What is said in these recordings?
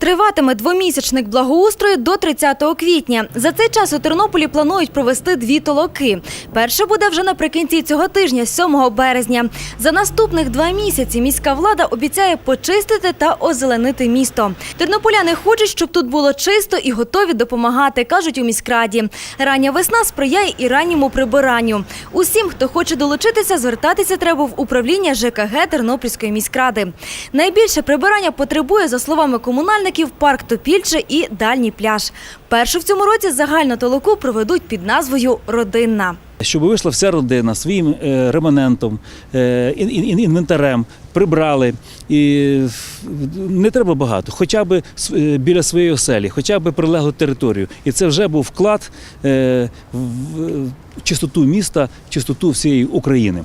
Триватиме двомісячник благоустрою до 30 квітня. За цей час у Тернополі планують провести дві толоки. Перша буде вже наприкінці цього тижня, 7 березня. За наступних два місяці міська влада обіцяє почистити та озеленити місто. Тернополяни хочуть, щоб тут було чисто і готові допомагати, кажуть у міськраді. Рання весна сприяє і ранньому прибиранню. Усім, хто хоче долучитися, звертатися треба в управління ЖКГ Тернопільської міськради. Найбільше прибирання потребує, за словами комунальників, парк Топільче і дальній пляж. Першу в цьому році загальну толоку проведуть під назвою Родинна. Щоб вийшла вся родина своїм е, реманентом, е, ін- ін- інвентарем, прибрали. І не треба багато, хоча б е, біля своєї оселі, хоча б прилеглу територію. І це вже був вклад в чистоту міста, чистоту всієї України.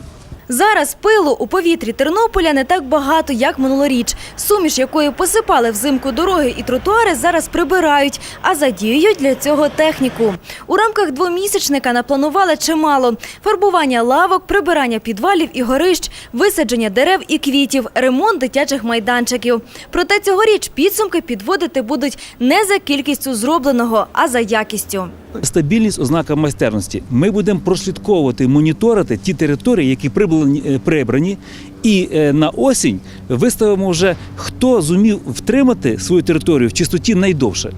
Зараз пилу у повітрі Тернополя не так багато, як минулоріч. Суміш, якою посипали взимку дороги і тротуари, зараз прибирають, а задіюють для цього техніку. У рамках двомісячника напланували чимало: фарбування лавок, прибирання підвалів і горищ, висадження дерев і квітів, ремонт дитячих майданчиків. Проте цьогоріч підсумки підводити будуть не за кількістю зробленого, а за якістю. Стабільність ознака майстерності. Ми будемо прослідковувати, моніторити ті території, які прибрані, е, і е, на осінь виставимо вже хто зумів втримати свою територію в чистоті найдовше.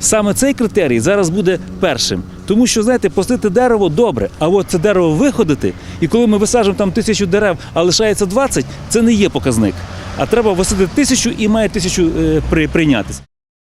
Саме цей критерій зараз буде першим, тому що знаєте, посадити дерево добре, а от це дерево виходити, і коли ми висаджуємо там тисячу дерев, а лишається 20, це не є показник. А треба висадити тисячу і має тисячу е, при- прийнятися.